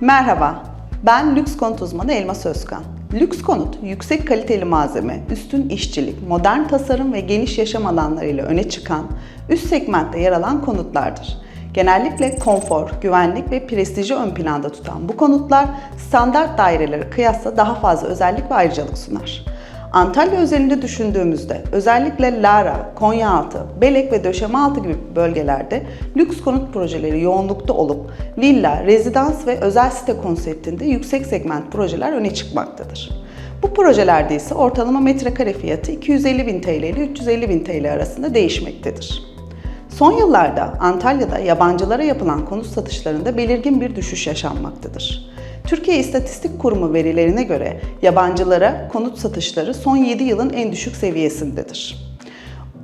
Merhaba, ben lüks konut uzmanı Elmas Özkan. Lüks konut, yüksek kaliteli malzeme, üstün işçilik, modern tasarım ve geniş yaşam alanlarıyla öne çıkan, üst segmentte yer alan konutlardır. Genellikle konfor, güvenlik ve prestiji ön planda tutan bu konutlar standart dairelere kıyasla daha fazla özellik ve ayrıcalık sunar. Antalya özelinde düşündüğümüzde özellikle Lara, Konyaaltı, Belek ve Döşemealtı gibi bölgelerde lüks konut projeleri yoğunlukta olup villa, rezidans ve özel site konseptinde yüksek segment projeler öne çıkmaktadır. Bu projelerde ise ortalama metrekare fiyatı 250 bin TL ile 350 bin TL arasında değişmektedir. Son yıllarda Antalya'da yabancılara yapılan konut satışlarında belirgin bir düşüş yaşanmaktadır. Türkiye İstatistik Kurumu verilerine göre yabancılara konut satışları son 7 yılın en düşük seviyesindedir.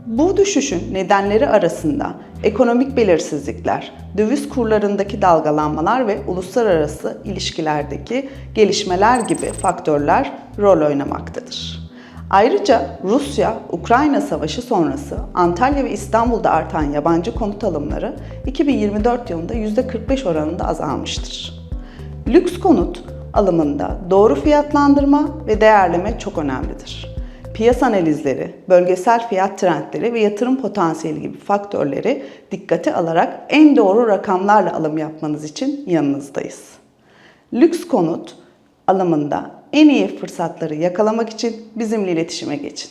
Bu düşüşün nedenleri arasında ekonomik belirsizlikler, döviz kurlarındaki dalgalanmalar ve uluslararası ilişkilerdeki gelişmeler gibi faktörler rol oynamaktadır. Ayrıca Rusya-Ukrayna savaşı sonrası Antalya ve İstanbul'da artan yabancı konut alımları 2024 yılında %45 oranında azalmıştır. Lüks konut alımında doğru fiyatlandırma ve değerleme çok önemlidir. Piyasa analizleri, bölgesel fiyat trendleri ve yatırım potansiyeli gibi faktörleri dikkate alarak en doğru rakamlarla alım yapmanız için yanınızdayız. Lüks konut alımında en iyi fırsatları yakalamak için bizimle iletişime geçin.